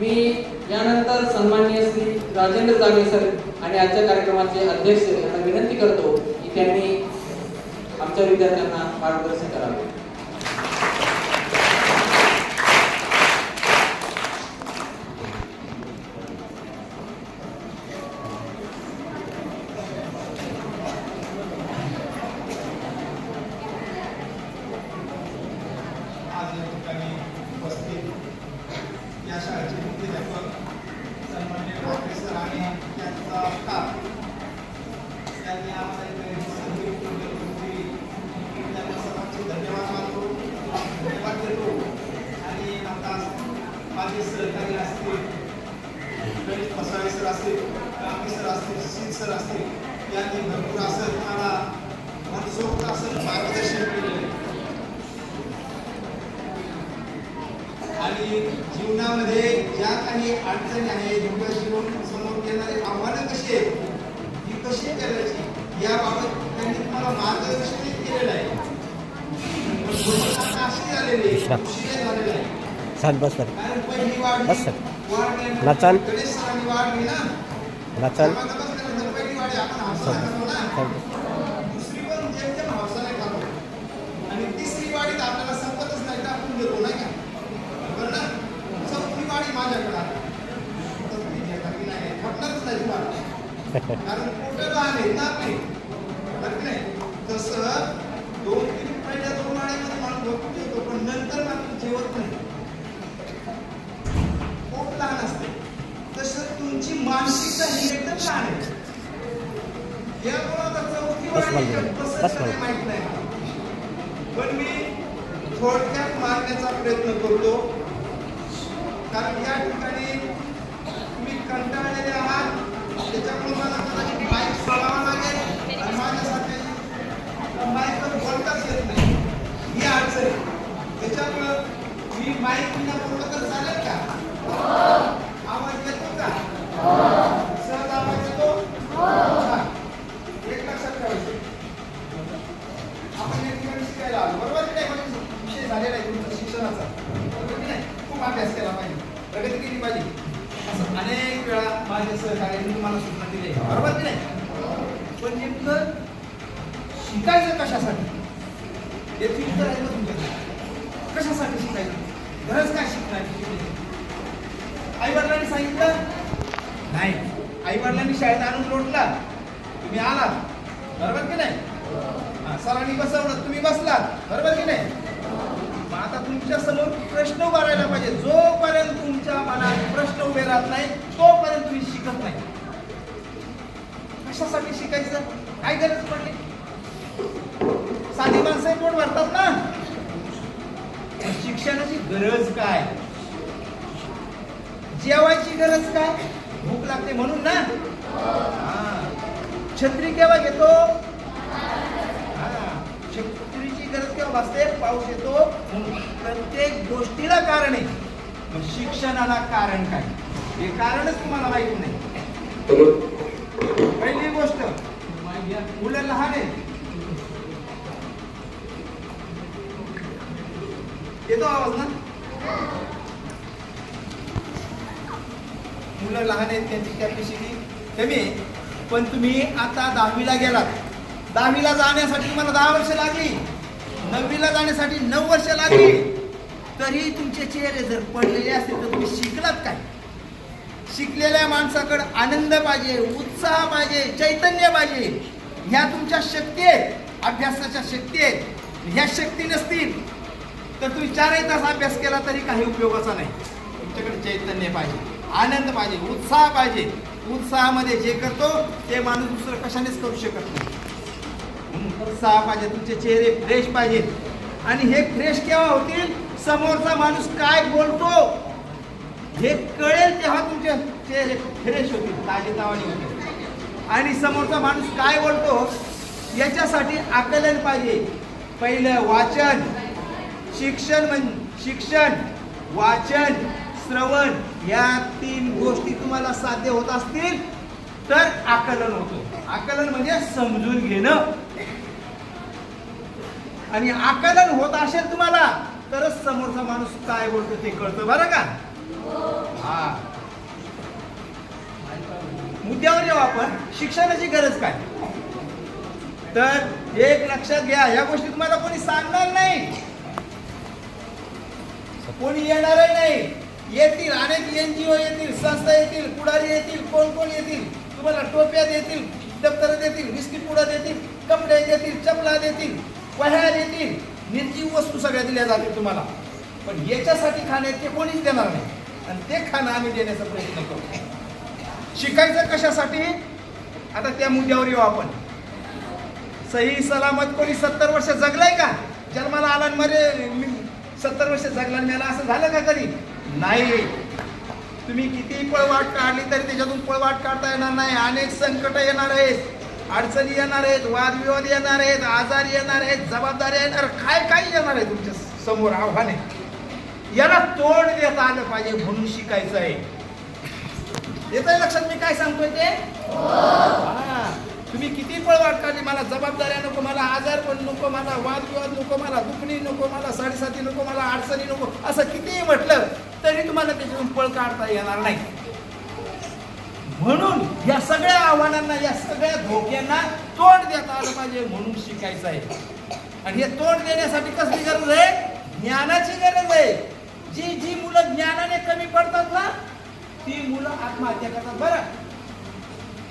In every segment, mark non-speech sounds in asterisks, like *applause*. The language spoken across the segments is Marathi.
मी यानंतर सन्माननीय श्री राजेंद्र जागे सर आणि आजच्या कार्यक्रमाचे अध्यक्ष यांना विनंती करतो की त्यांनी आमच्या विद्यार्थ्यांना मार्गदर्शन करावे आज या ठिकाणी उपस्थित या शाळेचे मुख्याध्यापक सन्मान्य डॉक्टर सर आणि त्यांचा स्टाफ त्यांनी आम्हाला इथे संधी उपलब्ध करून दिली त्यांना सर्वांचे धन्यवाद मानतो धन्यवाद देतो आणि आता माझे सहकारी असतील गणेश मसाळे सर असतील कांबी सर असतील शील सर असतील यांनी भरपूर असं तुम्हाला मनसोक्त असं मार्गदर्शन केलेलं आहे आणि जीवनामध्ये ज्या काही अडचणी आहेत किंवा जीवन समोर येणारे आव्हानं कशी आहेत? ही कशी करायची? याबाबत त्यांनी तुम्हाला मार्गदर्शन केलेलं आहे. झालेली आहे उशिरा झालेली आहे. छान बस सर. कारण पहिली वाढ बस सर. वाढ नाचाल. गणेश सरांनी वाढली ना. नाचाल. समाजात बसल्यानंतर पहिली वाढी आपण हौसाने करतो ना छान दुसरी पण जेम तेम हौसाने करतो आणि तिसरी वाढीत आपल्याला संपतच नाही टाकून देतो नाही का बरोबर ना चौथी वाढी माझ्याकडे आहे. चौथी जी आहे, ती नाही खपणारच नाही तुम्हाला कारण लहान नाही. तसं दोन तीन पहिल्या दोन वाड्यामध्ये माणूस पण नंतर मात्र जेवत नाही. पोट लहान असते. तसं तुमची मानसिकता ही एकदम लहान आहे. चौथी. कसं मला. माहीत नाही. पण मी थोडक्यात मारण्याचा प्रयत्न करतो. कारण या ठिकाणी तुम्ही कंटाळलेले आहात त्याच्यामुळे मला कदाचित माईक सोडावा लागेल आणि माझ्यासाठी माईकवर बोलताच येत नाही ही अडचण आहे त्याच्यामुळं मी माईक विना बोललं तर चालेल का आवाज येतो का सहज आवाज येतो हा. एक लक्षात ठेवायचं आपण या ठिकाणी शिकायला आलो बरोबर की नाही म्हणजे विषय झालेला आहे तुमचा शिक्षणाचा बरोबर की नाही खूप अभ्यास केला पाहिजे प्रगती केली पाहिजे असं अनेक वेळा माझ्या सहकार्यांनी तुम्हाला सूचना दिली बरोबर की नाही? पण नेमकं शिकायचं कशासाठी? हे उत्तर आहे का तुमच्याकडे कशासाठी शिकायचं? गरज काय शिकण्याची आई वडिलांनी सांगितलं? नाही. आई वडिलांनी शाळेत आणून लोटला. तुम्ही आलात. बरोबर की नाही? सरांनी बसवलं. तुम्ही बसलात. बरोबर की नाही? आता तुमच्यासमोर प्रश्न उभा पाहिजे. जोपर्यंत तुमच्या मनात प्रश्न उभे राहत नाही तोपर्यंत तुम्ही शिकत नाही. कशासाठी शिकायचं? काय गरज पडली? साधी माणसं पोट भरतात ना. शिक्षणाची गरज काय? जेवायची गरज काय? भूक लागते म्हणून ना? छत्री केव्हा घेतो? हा. छत्रीची पाऊस येतो. प्रत्येक गोष्टीला कारण आहे. शिक्षणाला कारण काय? हे कारणच तुम्हाला माहीत नाही. पहिली गोष्ट मुलं लहान आहेत. येतो आवाज ना? मुलं लहान आहेत त्यांची कॅपॅसिटी कमी आहे. पण तुम्ही आता दहावीला गेलात. दहावीला जाण्यासाठी तुम्हाला दहा वर्ष लागली. नववीला जाण्यासाठी नऊ वर्ष लागली. तरी तुमचे चेहरे जर पडलेले असतील तर तुम्ही शिकलात काय? शिकलेल्या माणसाकडे आनंद पाहिजे उत्साह पाहिजे चैतन्य पाहिजे. ह्या तुमच्या शक्ती आहेत अभ्यासाच्या शक्ती आहेत. ह्या शक्ती नसतील तर तुम्ही चारही तास अभ्यास केला तरी काही उपयोगाचा नाही. तुमच्याकडे चैतन्य पाहिजे आनंद पाहिजे उत्साह पाहिजे. उत्साहामध्ये जे करतो ते माणूस दुसरं कशानेच करू शकत नाही. उत्साह पाहिजे तुमचे चेहरे फ्रेश पाहिजेत आणि हे फ्रेश केव्हा होतील? समोरचा माणूस काय बोलतो? हे कळेल तेव्हा तुमचे चेहरे फ्रेश होतील ताजे होतील. आणि समोरचा माणूस काय बोलतो? याच्यासाठी आकलन पाहिजे. पहिलं वाचन. शिक्षण म्हण शिक्षण वाचन श्रवण या तीन गोष्टी तुम्हाला साध्य होत असतील तर आकलन होतं. आकलन म्हणजे समजून घेणं. आणि आकलन होत असेल तुम्हाला तरच समोरचा माणूस काय बोलतो ते कळतं बरं का? हा. मुद्द्यावर येऊ आपण. शिक्षणाची गरज काय? तर एक लक्षात घ्या या गोष्टी तुम्हाला कोणी सांगणार नाही. कोणी येणारही नाही. येतील अनेक एन जी ओ येतील संस्था येतील पुढारी येतील कोण कोण येतील? तुम्हाला टोप्या देतील दप्तर देतील बिस्किट पुडा देतील कपडे देतील चपला देतील. वह्या देतील निर्जीव वस्तू सगळ्या दिल्या जातील तुम्हाला. पण याच्यासाठी खाणे ते कोणीच देणार नाही. आणि ते खाणं आम्ही देण्याचा प्रयत्न करू शिकायचं कशासाठी? आता त्या मुद्द्यावर येऊ आपण. सही सलामत कोणी सत्तर वर्ष जगलाय का? जन्माला आला आणि मी सत्तर वर्ष जगला आणि मेला असं झालं का कधी? नाही. तुम्ही किती पळवाट काढली तरी त्याच्यातून पळवाट काढता येणार नाही. अनेक संकट येणार आहेत. अडचणी येणार आहेत वादविवाद येणार आहेत आजार येणार आहेत जबाबदारी येणार काय काय येणार आहे तुमच्यासमोर आव्हाने? याला तोंड देता आलं पाहिजे म्हणून शिकायचं आहे. येतंय लक्षात मी काय सांगतोय ते? तुम्ही किती पळवाट काढली मला जबाबदाऱ्या नको मला आजार पण नको मला वादविवाद नको मला दुखणी नको मला साडेसाती नको मला अडचणी नको असं कितीही म्हटलं तरी तुम्हाला त्याच्यातून पळ काढता येणार नाही. म्हणून या सगळ्या आव्हानांना या सगळ्या धोक्यांना तोंड देता आलं पाहिजे म्हणून शिकायचं आहे. आणि हे तोंड देण्यासाठी कसली गरज आहे? ज्ञानाची गरज आहे. जी जी मुलं ज्ञानाने कमी पडतात ना ती मुलं आत्महत्या करतात. बरं.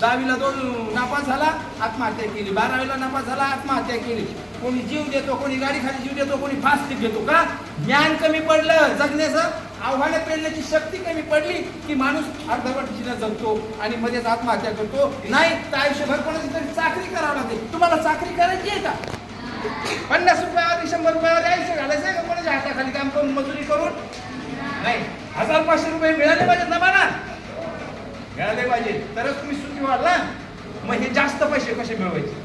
दहावीला दोन नापास झाला आत्महत्या केली. बारावीला नापास झाला आत्महत्या केली. कोणी जीव देतो कोणी गाडी खाली जीव देतो कोणी फास्ट घेतो का? ज्ञान कमी पडलं जगण्याचं. आव्हानं पेलण्याची शक्ती कमी पडली की माणूस अर्धवट जीवन जगतो आणि मध्येच आत्महत्या करतो. नाही तर आयुष्यभर कोणाची तरी चाकरी करावं लागते तुम्हाला चाकरी करायची आहे का? पन्नास रुपयावर शंभर रुपयावर आयुष्य घालायचं आहे का कोणाच्या हाताखाली काम करून मजुरी करून? नाही हजार पाचशे रुपये मिळाले पाहिजेत ना मला मिळाले पाहिजे तरच तुम्ही सुखी व्हाल ना. मग हे जास्त पैसे कसे मिळवायचे?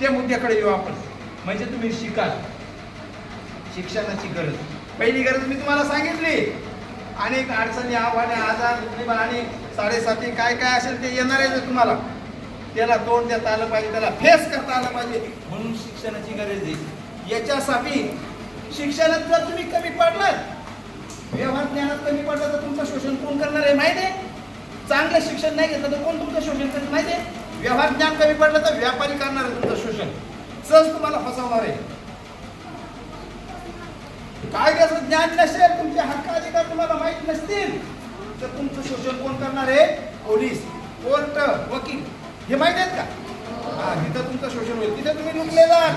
त्या मुद्द्याकडे येऊ आपण. म्हणजे तुम्ही शिकाल. शिक्षणाची गरज. पहिली गरज मी तुम्हाला सांगितली. अनेक अडचणी आव्हाने आजार तकलीब आणि साडेसाती काय काय असेल ते येणार आहे तुम्हाला. त्याला तोंड देता आलं पाहिजे त्याला फेस करता आलं पाहिजे. म्हणून शिक्षणाची गरज आहे. याच्यासाठी शिक्षणात जर तुम्ही कमी पडलात व्यवहार ज्ञानात कमी पडलं तर तुमचं शोषण कोण करणार आहे माहिती आहे? चांगलं शिक्षण नाही घेतलं तर कोण तुमचं शोषण करत माहिती आहे? व्यवहार ज्ञान कमी पडलं तर व्यापारी करणार आहे तुमचं शोषण. सहज तुम्हाला फसवणार आहे. कायद्याचं ज्ञान नसेल तुमचे हक्क अधिकार तुम्हाला माहीत नसतील तर तुमचं शोषण कोण करणार आहे? पोलीस कोर्ट वकील. हे माहीत आहेत का? हा तिथं तुमचं शोषण होईल तिथं तुम्ही लुटले जाल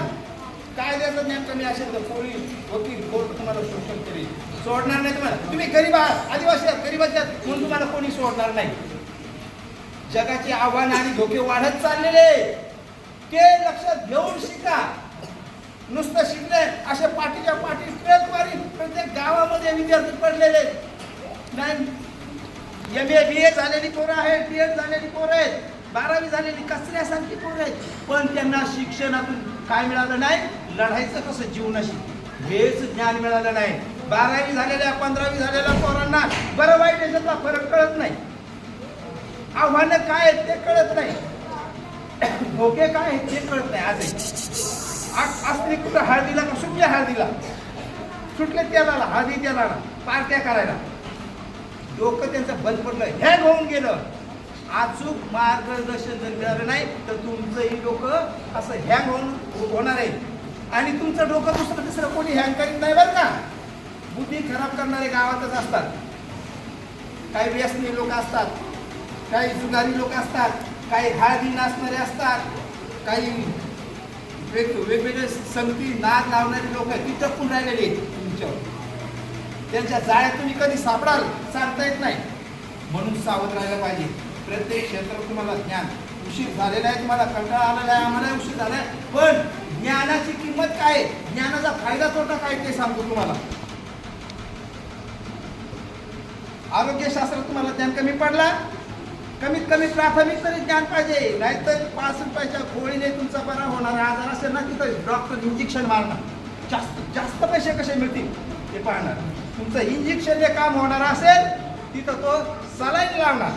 कायद्याचं ज्ञान कमी असेल तर पोलीस वकील कोर्ट तुम्हाला शोषण करेल. सोडणार नाही तुम्हाला. तुम्ही गरीब आहात आदिवासी आहात गरीब आहात म्हणून तुम्हाला कोणी सोडणार नाही. जगाची आव्हानं आणि धोके वाढत चाललेले ते लक्षात घेऊन शिका. नुसतं शिकले असे पाठीच्या पाठी ट्रेक मारी प्रत्येक गावामध्ये विद्यार्थी पडलेले नाही एम ए बी ए झालेली पोरं आहेत बी एड झालेली पोरं आहेत बारावी झालेली कचऱ्यासारखी पोरं आहेत. पण त्यांना शिक्षणातून काय मिळालं नाही? लढायचं कसं जीवनाशी हेच ज्ञान मिळालं नाही. बारावी झालेल्या पंधरावी झालेल्या पोरांना बरं वाईट याच्यातला फरक कळत नाही. आव्हानं काय आहेत ते कळत नाही. धोके काय आहेत ते कळत नाही आज आज असली कुठं हळदीला का सुटल्या हळदीला सुटले त्याला हळदी त्याला पार्ट्या करायला. डोकं त्यांचं बंद पडलं हँग होऊन गेलं. अचूक मार्गदर्शन जर मिळालं नाही तर तुमचंही डोकं असं हँग होऊन होणार आहे. आणि तुमचं डोकं दुसरं दुसरं कोणी हँग करीत नाही बरं का? बुद्धी खराब करणारे गावातच असतात. काही व्यसनी लोक असतात काही जुगारी लोक असतात काही हळदी नाचणारे असतात काही वेग वेगवेगळे संगती नाद लावणारे लोक आहेत ती टपून राहिलेली आहेत तुमच्यावर. त्यांच्या जाळ्यात तुम्ही कधी सापडाल? सांगता येत नाही. म्हणून सावध राहायला पाहिजे. प्रत्येक क्षेत्रात तुम्हाला ज्ञान उशीर झालेला आहे तुम्हाला कंटाळा आलेला आहे आम्हाला उशीर झाला आहे पण ज्ञानाची किंमत काय आहे? ज्ञानाचा फायदा तोटा काय ते सांगतो तुम्हाला. आरोग्यशास्त्रात तुम्हाला ज्ञान कमी पडला कमीत कमी प्राथमिक तरी ज्ञान पाहिजे. नाहीतर पाच रुपयाच्या गोळीने तुमचा बरा होणार आजार असेल ना तिथं डॉक्टर इंजेक्शन मारणार. जास्त जास्त पैसे कसे मिळतील ते पाहणार. तुमचं इंजेक्शन जे काम होणार असेल तिथं तो सलाईन लावणार.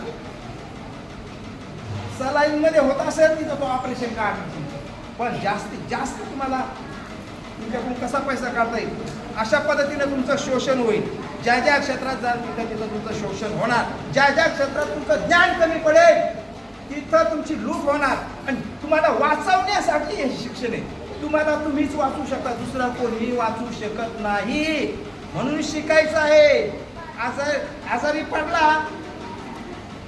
सलाईन मध्ये होत असेल तिथं तो ऑपरेशन काढणार पण जास्तीत जास्त तुम्हाला तुमच्याकडून कसा पैसा काढता येईल? अशा पद्धतीने तुमचं शोषण होईल. ज्या ज्या क्षेत्रात जाल तिथं तिथं तुमचं शोषण होणार. ज्या ज्या क्षेत्रात तुमचं ज्ञान कमी पडेल तिथं तुमची लूट होणार. आणि तुम्हाला वाचवण्यासाठी हे शिक्षण आहे. तुम्हाला तुम्हीच वाचू शकता दुसरा कोणी वाचू शकत नाही. म्हणून शिकायचं आहे. आजार आजारी पडला.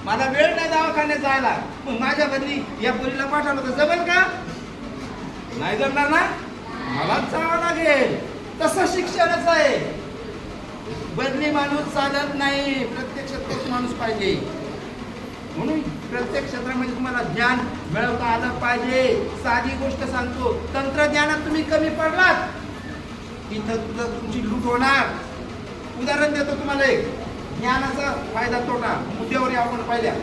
मला वेळ नाही दवाखान्यात जायला. मग माझ्या बदली या पोरीला पाठवलं तर जमेल का? नाही जमणार ना? मलाच जावं लागेल. तसं शिक्षणच आहे. बदली माणूस चालत नाही. प्रत्यक्ष तोच माणूस पाहिजे. म्हणून प्रत्येक क्षेत्रामध्ये तुम्हाला ज्ञान मिळवता आलं पाहिजे. साधी गोष्ट सांगतो तंत्रज्ञानात तुम्ही कमी पडलात. तिथं तुझं तुमची लूट होणार. उदाहरण देतो तुम्हाला एक. ज्ञानाचा फायदा तोटा मुद्द्यावर आपण पाहिल्या.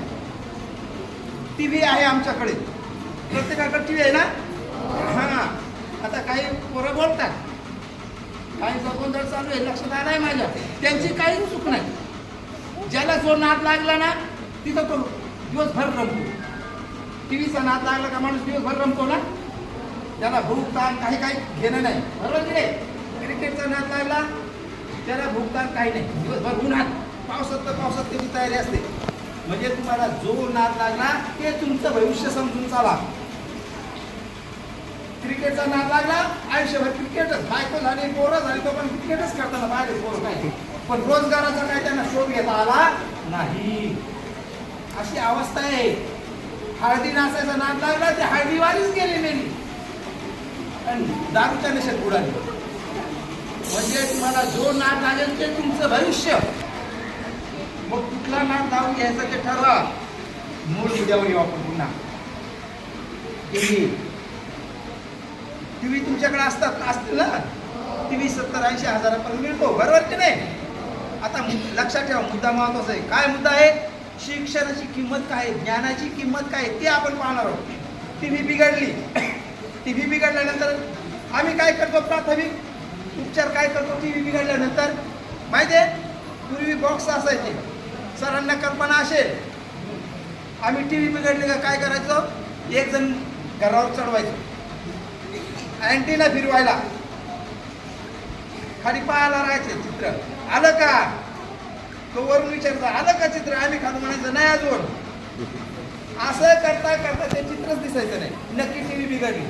टी व्ही आहे आमच्याकडे. प्रत्येकाकडे टी व्ही आहे ना? हा. आता काही पोरं बोलतात. काही गोंधळ चालू आहे लक्षात आलं आहे माझ्या. त्यांची काही चूक नाही. ज्याला जो नाद लागला ना तिथं तो दिवसभर रमतो. टी व्हीचा नाद लागला का माणूस दिवसभर रमतो ना? त्याला भूकताण काही काही घेणं नाही. बरोबर की नाही? क्रिकेटचा नाद लागला त्याला भूकताण काही नाही. दिवसभर उन्हात. पावसात तर पावसात त्याची तयारी असते. म्हणजे तुम्हाला जो नाद लागला ते तुमचं भविष्य समजून चाला. क्रिकेटचा नाद लागला आयुष्यभर क्रिकेटच बायको झाली पोरं झाली तो पण क्रिकेटच करताना बाहेर पोरं काय पण रोजगाराचा काय त्यांना शोध घेता आला नाही. अशी अवस्था आहे. हळदी नाचायचा नाद लागला ते हळदीवारीच गेली मेली आणि दारूच्या नशेत बुडाली. म्हणजे तुम्हाला जो नाद लागेल ते तुमचं भविष्य. मग कुठला नाद लावून घ्यायचा ते ठरवा. मूळ मुद्द्यावर येऊ आपण पुन्हा. टी व्ही तुमच्याकडे असतात असतील ना? टी व्ही सत्तर ऐंशी हजारापर्यंत मिळतो बरोबर की नाही? आता लक्षात ठेवा मुद्दा महत्त्वाचा आहे. काय मुद्दा आहे? शिक्षणाची किंमत काय आहे? ज्ञानाची किंमत काय आहे? ते आपण पाहणार आहोत. टी व्ही बिघडली. टी व्ही बिघडल्यानंतर आम्ही काय करतो प्राथमिक? उपचार काय करतो टी व्ही बिघडल्यानंतर? माहिती आहे? पूर्वी बॉक्स असायचे. सरांना कल्पना असेल आम्ही टी व्ही बिघडली का काय करायचो? एक जण घरावर चढवायचो. अँटीना फिरवायला. खाली पाहायला राहायचे चित्र. आलं का? तो वरून विचारता आलं का चित्र? आम्ही खाली म्हणायचं नाही अजून. असं करता करता ते चित्रच दिसायचं नाही. नक्की टी व्ही बिघडली.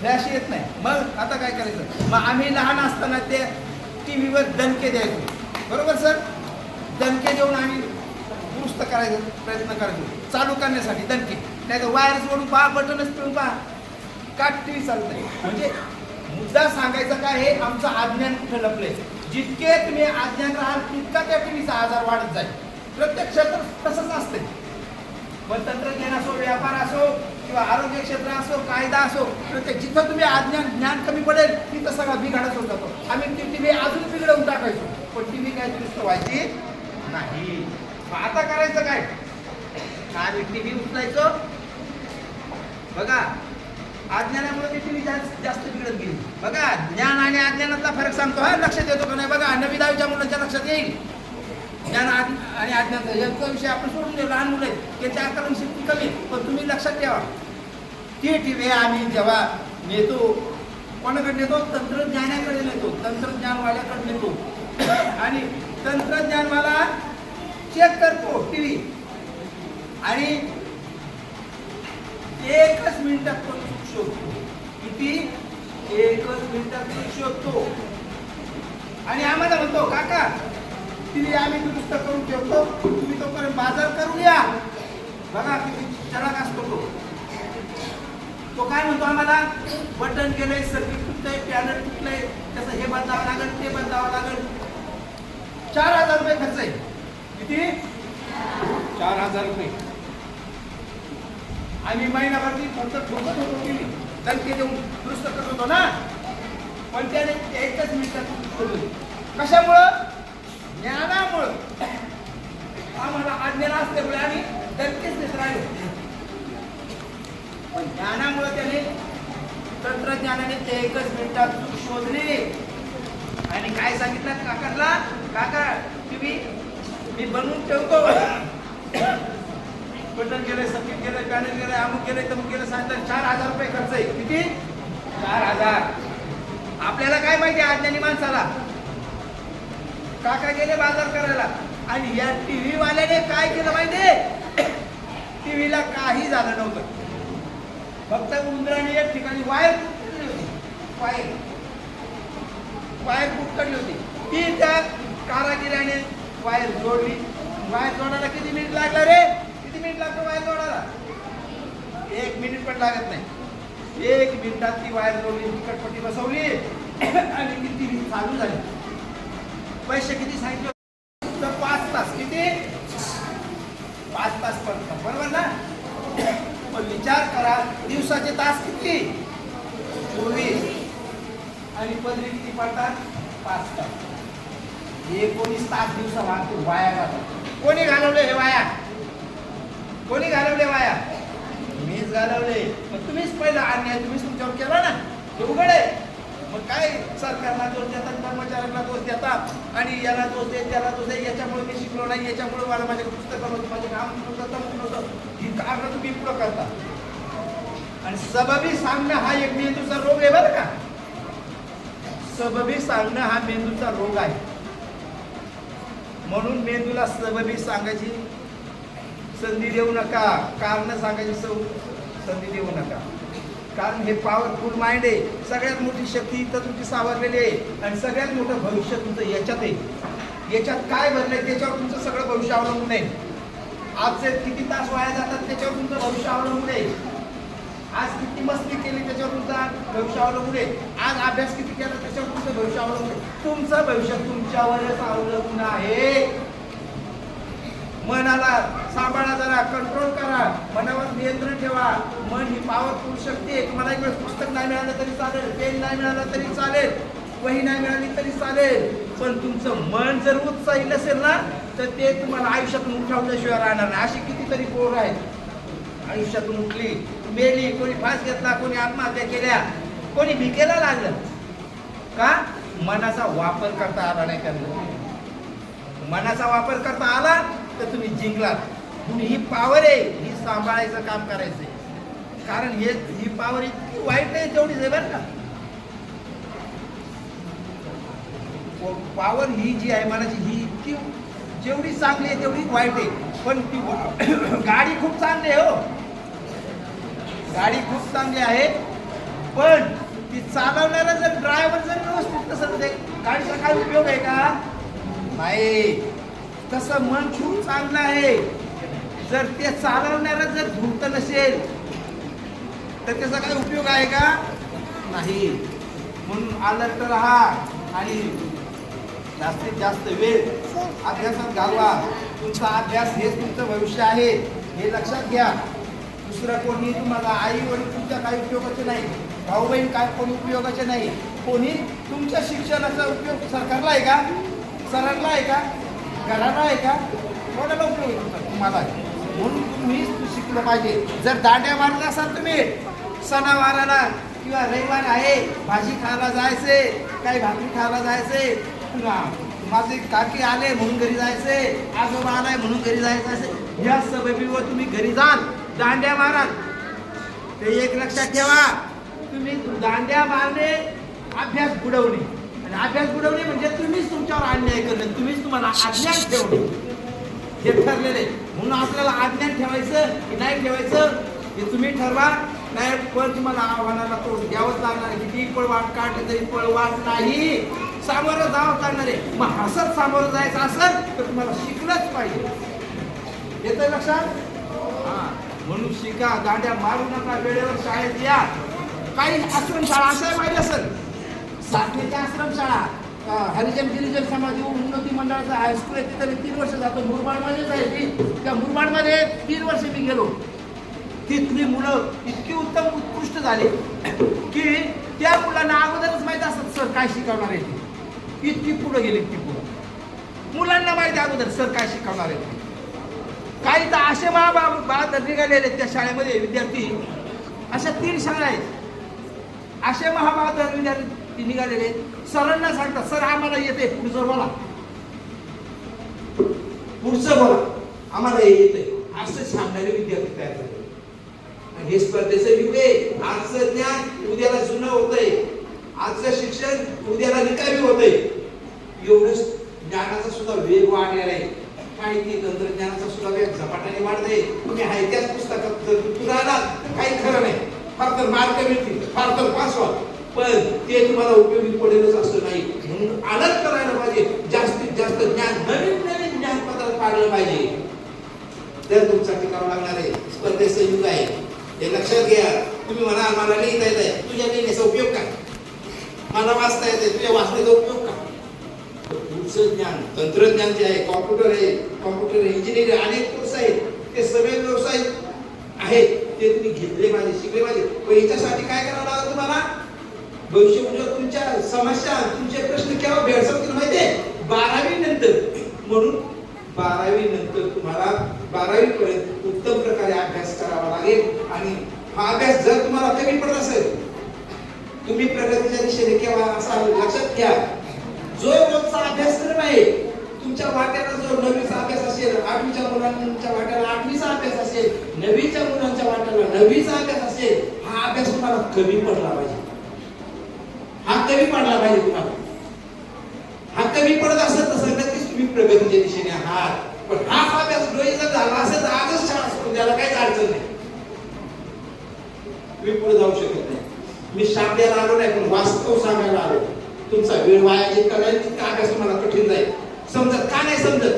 फ्लॅश येत नाही. मग आता काय करायचं? मग आम्ही लहान असताना ते टी व्हीवर दणके द्यायचो. बरोबर सर? दणके देऊन आम्ही दुरुस्त करायचा प्रयत्न करायचो. चालू करण्यासाठी दणके. नाही तर वायर जोडून पहा बटनच पिळून पहा. का टी व्ही चालत म्हणजे मुद्दा सांगायचा काय हे आमचं अज्ञान कुठं लपलंय? जितके तुम्ही अज्ञान राहाल तितका त्या टीव्हीचा आजार वाढत जाईल. प्रत्येक क्षेत्र तसंच असते मग तंत्रज्ञान असो व्यापार असो किंवा आरोग्य क्षेत्र असो कायदा असो प्रत्येक जिथं तुम्ही अज्ञान ज्ञान कमी पडेल तिथं सगळा बिघाडच होत जातो. आम्ही ती टी व्ही अजून बिघडवून टाकायचो. पण टी व्ही काय दुरुस्त व्हायची नाही. आता करायचं काय? आम्ही टी व्ही उचलायचो. बघा अज्ञानामुळे ती टीव्ही जास्त बिघडत गेली. बघा ज्ञान आणि अज्ञानातला फरक सांगतो. हा लक्षात येतो का नाही? बघा नवी दहावीच्या मुलांच्या लक्षात येईल. ज्ञान आणि अज्ञान यांचा विषय आपण सोडून देऊ. लहान मुलं आहेत. त्यांची आकलन शक्ती कमी. पण तुम्ही लक्षात ठेवा. ती टीव्ही आम्ही जेव्हा नेतो कोणाकडे नेतो? तंत्रज्ञानाकडे नेतो. तंत्रज्ञानवाल्याकडे नेतो. आणि तंत्रज्ञानवाला चेक करतो टीव्ही. आणि एकच मिनिटात शोधतो. किती? एकच मिनिटात शोधतो. आणि आम्हाला म्हणतो काका तिने आम्ही दुरुस्त करून ठेवतो. तुम्ही तोपर्यंत बाजार करून या. बघा किती चढाक असतो तो. तो काय म्हणतो आम्हाला? बटन गेलंय सर्किट तुटलंय पॅनल तुटलंय त्याचं हे बदलावं लागेल ते बदलावं लागेल. चार हजार रुपये खर्च आहे. किती? चार हजार रुपये. आम्ही महिनाभर ती फक्त ठोकत होतो की दणके देऊन दुरुस्त करत होतो ना? पण त्याने एकच मिनिटात कशामुळं? ज्ञानामुळं. आम्हाला अज्ञान असल्यामुळे आम्ही दणकेच देत राहिलो. पण ज्ञानामुळे त्याने तंत्रज्ञानाने एकच मिनिटात चूक शोधली. आणि काय सांगितलं? काकाला काका तुम्ही मी बनवून ठेवतो. बटन गेले सर्किट गेले पॅनल गेले अमुक गेले तमुक गेले सांगितलं चार हजार रुपये खर्च आहे. किती? चार हजार. आपल्याला काय माहिती अज्ञानी माणसाला? काका गेले बाजार करायला. आणि या टीव्ही वाल्याने काय केलं माहिती *coughs* टीव्हीला काही झालं नव्हतं. फक्त उंदराने एक ठिकाणी वायर कुठली होती. वायर वायर कुठली होती. ती त्या कारागिराने वायर जोडली. वायर जोडायला किती मिनिट लागला रे? किती मिनिट लागतो वायर जोडायला. एक मिनिट पण लागत नाही. एक मिनिटात ती वायर जोडली तिकटपट्टी बसवली आणि किती चालू झाली. पैसे किती सांगितले? तर पाच तास. किती? पाच तास पडतात बरोबर ना? पण विचार करा दिवसाचे तास किती? चोवीस. आणि पदरी किती पडतात? पाच तास. एकोणीस तास दिवसा वाहतूक वाया घालतो कोणी घालवलं हे वाया? कोणी घालवले वाया मीच घालवले. मग तुम्हीच पहिला अन्याय तुम्हीच तुमच्यावर केला ना. हे उघड आहे. मग काय सरकारला दोष देतात कर्मचाऱ्यांना दोष देतात? आणि याला दोष दे त्याला दोष दे याच्यामुळे मी शिकलो नाही याच्यामुळे मला माझ्या पुस्तकं नव्हतं माझे काम नव्हतं तमुक नव्हतं ही कारण तुम्ही पुढं करता. आणि सबबी सांगणं हा एक मेंदूचा रोग आहे बरं का? सबबी सांगणं हा मेंदूचा रोग आहे. म्हणून मेंदूला सबबी सांगायची संधी देऊ नका. कारण सांगायची सौ संधी देऊ नका. कारण हे पॉवरफुल माइंड आहे. सगळ्यात मोठी शक्ती तर तुमची सावरलेली आहे. आणि सगळ्यात मोठं भविष्य तुमचं याच्यात आहे. याच्यात काय भरलंय? त्याच्यावर तुमचं सगळं भविष्य अवलंबून आहे. आजचे किती तास वाया जातात त्याच्यावर तुमचं भविष्य अवलंबून आहे. आज किती मस्ती केली त्याच्यावर तुमचा भविष्य अवलंबून आहे. आज अभ्यास किती केला त्याच्यावर तुमचं भविष्य अवलंबून आहे. तुमचं भविष्य तुमच्यावरच अवलंबून आहे. मनाला सांभाळा जरा कंट्रोल करा. मनावर नियंत्रण ठेवा. मन ही पावत शक्ती आहे. तुम्हाला एक वेळेस पुस्तक नाही मिळालं तरी चालेल पेन नाही मिळालं तरी चालेल वही नाही मिळाली तरी चालेल. पण तुमचं मन जर उत्साही नसेल ना तर ते तुम्हाला आयुष्यातून उठवल्याशिवाय राहणार नाही. अशी कितीतरी पोर आहेत. आयुष्यातून उठली मेली कोणी फास घेतला कोणी आत्महत्या केल्या कोणी भिकेला लागलं. का? मनाचा वापर करता आला नाही त्यांना मनाचा वापर करता आला तर तुम्ही जिंकलात. तुम्ही ही पावर आहे ही सांभाळायचं काम करायचंय कारण हे ही पावर इतकी वाईट नाही तेवढीच आहे बरं का? पावर ही जी आहे मनाची ही इतकी जेवढी चांगली आहे तेवढी वाईट आहे. पण ती *coughs* गाडी खूप चांगली आहे हो. गाडी खूप चांगली आहे पण ती चालवणारा जर ड्रायव्हर जर व्यवस्थित नसेल गाडीचा काय उपयोग आहे का? नाही. तसं मन खूप चांगलं आहे. जर ते चालवणारा जर धूर्त नसेल तर त्याचा काय उपयोग आहे का? नाही. म्हणून अलर्ट राहा आणि जास्तीत जास्त वेळ अभ्यासात घालवा. तुमचा अभ्यास हेच तुमचं भविष्य आहे हे लक्षात घ्या. दुसरं कोणी तुम्हाला आई वडील तुमच्या काही उपयोगाचे नाही. भाऊ बहीण काय कोणी उपयोगाचे नाही. कोणी तुमच्या शिक्षणाचा उपयोग सरकारला आहे का? सरकारला आहे का? घराला आहे का? थोडं लवकर होईल तुम्हाला. म्हणून तुम्ही शिकलं पाहिजे. जर दांड्या मारत असाल तुम्ही सणावाराला किंवा रविवार आहे भाजी खायला जायचे काही भाकरी खायला जायचे माझे काकी आले म्हणून घरी जायचे आजोबा आलाय म्हणून घरी जायचं असे ह्या सबबीवर तुम्ही घरी जाल दांड्या माराल. ते एक लक्षात ठेवा तुम्ही दांड्या मारणे अभ्यास बुडवणे. अभ्यास बुडवणे म्हणजे तुम्हीच तुमच्यावर अन्याय करणे तुम्हीच तुम्हाला अज्ञान ठेवणे. हे ठरलेले म्हणून आपल्याला अज्ञान ठेवायचं की नाही ठेवायचं हे तुम्ही ठरवा. नाही पण तुम्हाला आव्हानाला तोड द्यावंच लागणार किती पळ वाट काढली तरी पळवाट नाही. सामोरं जावं लागणार आहे. मग हसत सामोरं जायचं असेल तर तुम्हाला शिकलंच पाहिजे. येतंय लक्षात? हा. म्हणून शिका दांड्या मारू नका. वेळेवर शाळेत या. काही आश्रमशाळा असाय पाहिजे असेल. सातवीच्या आश्रमशाळा हरिजन गिरिजन समाज उन्नती मंडळाचं हायस्कूल आहे तिथे तीन वर्ष जातो. मुरबाडमध्येच आहे ती. त्या मुरबाडमध्ये तीन वर्ष मी गेलो. तिथली मुलं इतकी उत्तम उत्कृष्ट झाली की त्या मुलांना अगोदरच माहीत असत सर काय शिकवणार आहे ते? इतकी पुढं गेली ती पुढं मुलांना माहिती अगोदर सर काय शिकवणार आहे काही तर असे महाबा बाळा निघालेले त्या शाळेमध्ये विद्यार्थी. अशा तीन शाळा आहेत. असे महाबहादर विद्यार्थी निघालेले सरांना सांगतात सर आम्हाला येते. पुढचं बोला. पुढचं बोला. आम्हाला हे येते. असं सांगणारे विद्यार्थी तयार झाले. हे स्पर्धेचं युग आहे. आजचं ज्ञान उद्याला जुनं होतंय. आजचं शिक्षण उद्याला निकामी होतंय. एवढंच ज्ञानाचा सुद्धा वेग वाढलेला आहे. माहिती तंत्रज्ञानाचा सुद्धा वेग झपाट्याने वाढते तुम्ही आहे त्याच पुस्तकात जर तू तर काही खरं नाही. फार तर मार्क मिळतील. फार तर पास व्हा पण ते तुम्हाला उपयोगी पडेलच असं नाही. म्हणून आलत करायला पाहिजे. जास्तीत जास्त ज्ञान नवीन नवीन ज्ञान पत्रात पाडलं पाहिजे. तर तुमचा टिकावं लागणार आहे. स्पर्धेचं युग आहे. हे लक्षात घ्या. तुम्ही म्हणा मला लिहिता येत आहे. तुझ्या लिहिण्याचा उपयोग काय? मला वाचता येते तुझ्या वाचण्याचा उपयोग काय? तुमचं पुढचं ज्ञान तंत्रज्ञान जे आहे कॉम्प्युटर आहे. कॉम्प्युटर इंजिनिअरिंग अनेक कोर्स आहेत. ते सगळे व्यवसाय आहेत. ते तुम्ही घेतले पाहिजे शिकले पाहिजे. पण याच्यासाठी काय करावं लागेल तुम्हाला? भविष्य म्हणजे तुमच्या समस्या तुमचे प्रश्न केव्हा भेडसावतील माहितीये? बारावी नंतर. म्हणून बारावी नंतर तुम्हाला बारावी पर्यंत उत्तम प्रकारे अभ्यास करावा लागेल. आणि हा अभ्यास जर तुम्हाला कमी पडत असेल तुम्ही प्रगतीच्या दिशेने केव्हा असा लक्षात घ्या. जो रोजचा अभ्यासक्रम आहे तुमच्या वाट्याला जो नववीचा अभ्यास असेल आठवीच्या मुलांच्या वाट्याला आठवीचा अभ्यास असेल नववीच्या मुलांच्या वाट्याला नववीचा अभ्यास असेल हा अभ्यास तुम्हाला कमी पडला पाहिजे. हा कमी पडला पाहिजे तुम्हाला. हा कमी पडत असेल तसं नक्कीच तुम्ही प्रगतीच्या दिशेने आहात. पण हा अभ्यास डोळे जर झाला असेल तर आजच छान असतो त्याला काहीच अडचण नाही. तुम्ही पुढे जाऊ शकत नाही. मी शाप द्यायला आलो नाही पण वास्तव सांगायला आलो. तुमचा वेळ वाया जितका जाईल तितका अभ्यास तुम्हाला कठीण जाईल. समजत का नाही समजत?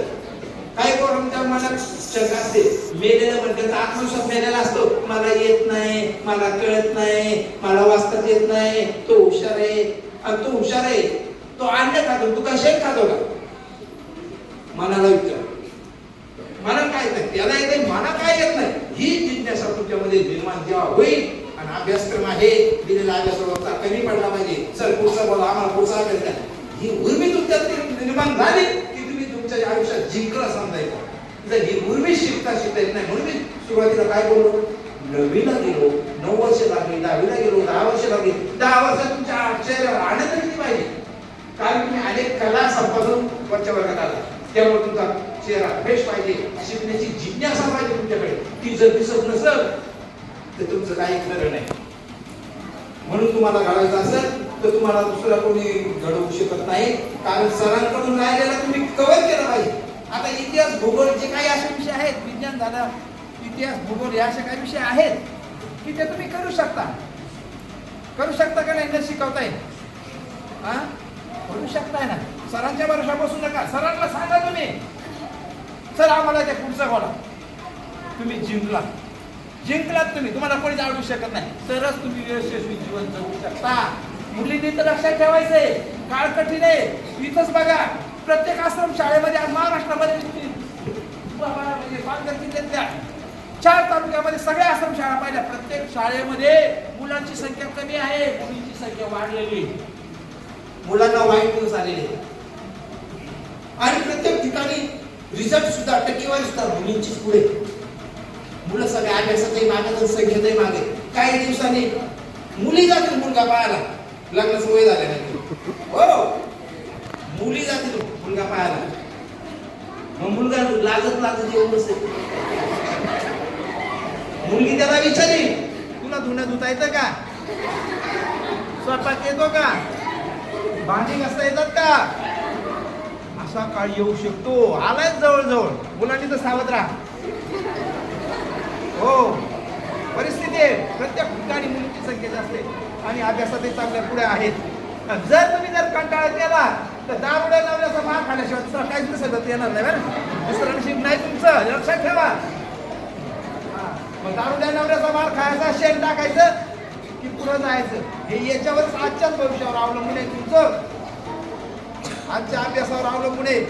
काही पोरांच्या मनात? शंका असते. मेलेलं म्हणजे आत्मविश्वास मेलेला असतो. मला येत नाही मला कळत नाही मला वाचताच येत नाही. तो हुशार आहे. आणि तो हुशार आहे. तो अंडे खातो. तू कशा खातो का? मनाला विचार. मला काय नाही त्याला येत. नाही मला काय येत नाही? ही जिज्ञासा तुमच्यामध्ये निर्माण जेव्हा होईल आणि अभ्यासक्रम आहे दिलेला अभ्यासाचा कमी पडला पाहिजे. सर पुढचा बोला. आम्हाला पुढचा अभ्यास ही उर्मी तुमच्यात निर्माण झाली. त्याच्या आयुष्यात जिंकलं समजायचं जर म्हणजे ही उर्मी शिकता शिकता येत नाही. म्हणून मी सुरुवातीला काय बोललो? नववीला गेलो नऊ वर्ष लागली दहावीला गेलो दहा वर्ष लागली. दहा वर्षात तुमच्या चेहऱ्यावर आनंद किती पाहिजे? कारण तुम्ही अनेक कला संपादन वरच्या वर्गात आला. त्यामुळे तुमचा चेहरा फ्रेश पाहिजे. शिकण्याची जिज्ञासा पाहिजे तुमच्याकडे. ती जर दिसत नसल तर तुमचं काही खरं नाही. म्हणून तुम्हाला घालायचं असेल तर तुम्हाला दुसरा कोणी घडवू शकत नाही. कारण सरांकडून राहिलेला तुम्ही कव्हर केलं पाहिजे. आता इतिहास भूगोल जे काही असे विषय आहेत विज्ञान झाला इतिहास भूगोल या असे काही विषय आहेत की ते तुम्ही करू शकता. करू शकता का नाही न शिकवता येईल हा करू शकताय ना. सरांच्या भरोशा बसू नका. सरांना सांगा तुम्ही. सर आम्हाला ते पुढचं बोला. तुम्ही जिंकला. जिंकलात तुम्ही. तुम्हाला कोणी जाणू शकत नाही. तरच तुम्ही यशस्वी जीवन जगू शकता. मुलींनी तर लक्षात ठेवायचंय. काळ कठीण आहे इथंच बघा. प्रत्येक आश्रम शाळेमध्ये आज महाराष्ट्रामध्ये म्हणजे चार तालुक्यामध्ये सगळ्या आश्रम शाळा पाहिल्या. प्रत्येक शाळेमध्ये मुलांची संख्या कमी आहे. मुलींची संख्या वाढलेली मुलांना वाईट दिवस आलेले आणि प्रत्येक ठिकाणी रिझल्ट सुद्धा टक्केवारी सुद्धा मुलींचीच पुढे. मुलं सगळ्या अभ्यासातही मागे संख्येतही मागे. काही दिवसांनी मुली जातील मुलगा पाहायला लग्नाचं वय झालं नाही हो. मुली जाते मुलगा पाहायला. मग मुलगा लाजत लाजत येऊन बसेल मुलगी त्याला विचारी तुला धुणं धुता येतं का? स्वयंपाक येतो का? भांडी घासता येतात का? असा काळ येऊ शकतो. आलाय जवळजवळ. मुलांनी तर सावध राहा. हो. परिस्थिती आहे. प्रत्येक ठिकाणी मुलींची संख्या जास्त आहे. आणि अभ्यासातही चांगल्या पुढे आहेत. जर तुम्ही जर कंटाळा केला तर दारुड्या नवऱ्याचा मार खाण्याशिवाय दुसरा काहीच नसेल येणार नाही बरं? दुसरं नशीब नाही तुमचं लक्षात ठेवा. हा. मग दारुड्या नवऱ्याचा मार खायचा शेण टाकायचं की पुढं जायचं? हे याच्यावरच आजच्याच भविष्यावर अवलंबून आहे तुमचं. आजच्या अभ्यासावर अवलंबून आहे.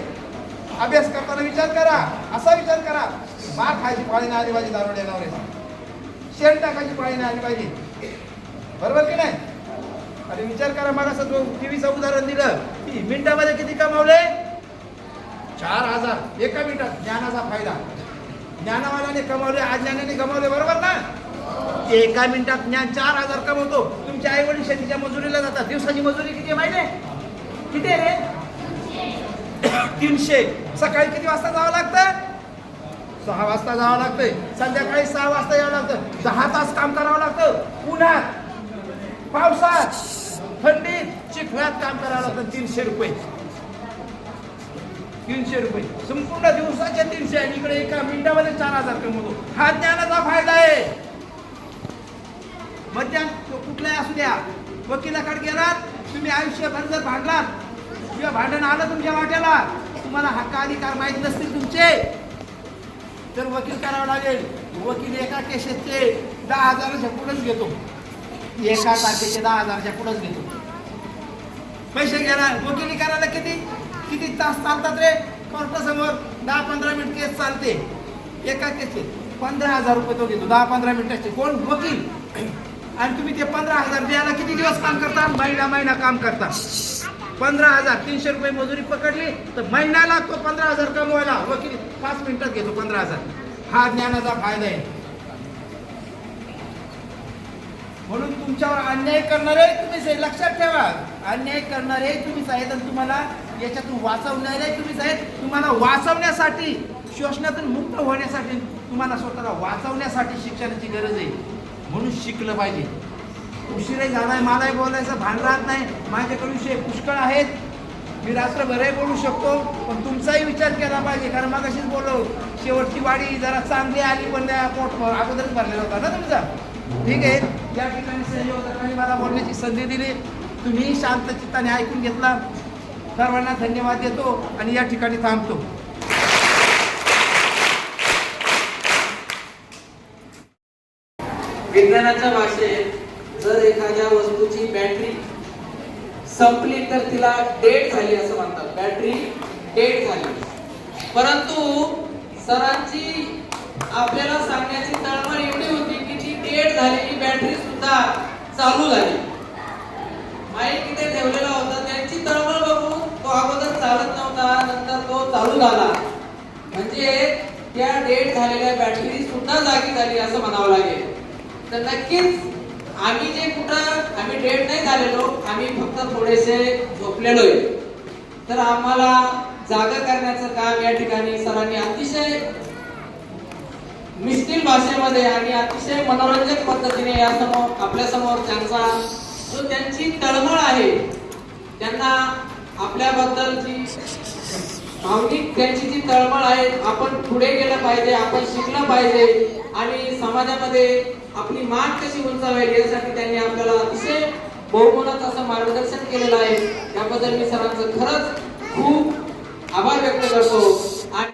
अभ्यास करताना विचार करा असा विचार करा. मार खायची पाळी नाही आली पाहिजे दारुड्या नवऱ्याची शेण टाकायची पाळी नाही आली पाहिजे. बरोबर की नाही? अरे विचार करा मग असं जो टीव्हीचं उदाहरण दिलं की मिनिटामध्ये किती कमावले? चार हजार. एका मिनिटात ज्ञानाचा फायदा. ज्ञानवाल्याने कमावले अज्ञानाने कमावले बरोबर ना? एका मिनिटात ज्ञान चार हजार कमवतो. तुमचे आई वडील शेतीच्या मजुरीला जातात. दिवसाची मजुरी किती आहे माहिती किती रे? तीनशे. सकाळी किती वाजता जावं लागतं? सहा वाजता जावं लागतंय. संध्याकाळी सहा वाजता यावं लागतं. दहा तास काम करावं लागतं. पुन्हा पावसात थंडीत चिखलात काम करायला लागतं तीनशे रुपये. तीनशे रुपये. संपूर्ण दिवसाचे तीनशे आणि इकडे एका मिनिटामध्ये चार हजार कमवतो. हा ज्ञानाचा फायदा आहे. मध्यान कुठलाही असू द्या. वकिलाकडे गेलात तुम्ही आयुष्यभर जर भांडलात किंवा भांडण आलं तुमच्या वाट्याला तुम्हाला हक्क अधिकार माहीत नसतील तुमचे. तर वकील करावं लागेल. वकील एका केसेसचे दहा हजाराच्या पुढेच घेतो. एका तारखेचे दहा हजारच्या पुढेच घेतो. पैसे घेणार वकिली करायला किती? किती तास चालतात रे? कोर्टासमोर दहा पंधरा मिनिट केस चालते. एका केसचे पंधरा हजार रुपये तो घेतो दहा पंधरा मिनिटाचे. कोण? वकील. आणि तुम्ही ते पंधरा हजार द्यायला किती दिवस काम करता? महिना महिना काम करता. पंधरा हजार तीनशे रुपये मजुरी पकडली तर महिन्याला तो पंधरा हजार कमवायला. वकील पाच मिनिटात घेतो पंधरा हजार. हा ज्ञानाचा फायदा आहे. म्हणून तुमच्यावर अन्याय करणारे तुम्हीच आहे. लक्षात ठेवा. अन्याय करणारे तुम्हीच आहेत आणि तुम्हाला याच्यातून वाचवणारे तुम्हीच आहेत. तुम्हाला वाचवण्यासाठी शोषणातून मुक्त होण्यासाठी तुम्हाला स्वतःला वाचवण्यासाठी शिक्षणाची गरज आहे. म्हणून शिकलं पाहिजे. उशिराही झालाय मलाही बोलायचं भान राहत नाही. माझ्याकडे विषय पुष्कळ आहेत. मी रात्रभरही बोलू शकतो पण तुमचाही विचार केला पाहिजे. कारण मग अशीच बोललो शेवटची वाडी जरा चांगली आली पण त्या पोट अगोदरच भरलेला होता ना तुमचा. ठीक आहे? या ठिकाणी संयोजकांनी मला बोलण्याची संधी दिली. तुम्ही शांत चित्ताने ऐकून घेतला. सर्वांना धन्यवाद देतो आणि या ठिकाणी थांबतो. विज्ञानाच्या भाषेत जर एखाद्या वस्तूची बॅटरी संपली तर तिला डेट झाली असं म्हणतात. बॅटरी डेट झाली. परंतु सरांची आपल्याला सांगण्याची तळमळ एवढी होती क्रिएट झालेली बॅटरी सुद्धा चालू झाली. माईक इथे ठेवलेला होता त्यांची तळमळ बघून तो अगोदर चालत नव्हता नंतर तो चालू झाला. म्हणजे त्या डेट झालेल्या बॅटरी सुद्धा जागी झाली असं म्हणावं लागेल. तर नक्कीच आम्ही जे कुठं आम्ही डेट नाही झालेलो आम्ही फक्त थोडेसे झोपलेलो आहे तर आम्हाला जागा करण्याचं काम या ठिकाणी सरांनी अतिशय मिस्टिल भाषेमध्ये आणि अतिशय मनोरंजक पद्धतीने या समोर आपल्यासमोर त्यांचा जो त्यांची तळमळ आहे त्यांना आपल्याबद्दलची भावनिक त्यांची जी तळमळ आहे आपण पुढे गेलं पाहिजे आपण शिकलं पाहिजे आणि समाजामध्ये आपली मान कशी उंचावेल यासाठी त्यांनी आपल्याला अतिशय बहुमोलाचं असं मार्गदर्शन केलेलं आहे. त्याबद्दल मी सरांचं खरंच खूप आभार व्यक्त करतो. आणि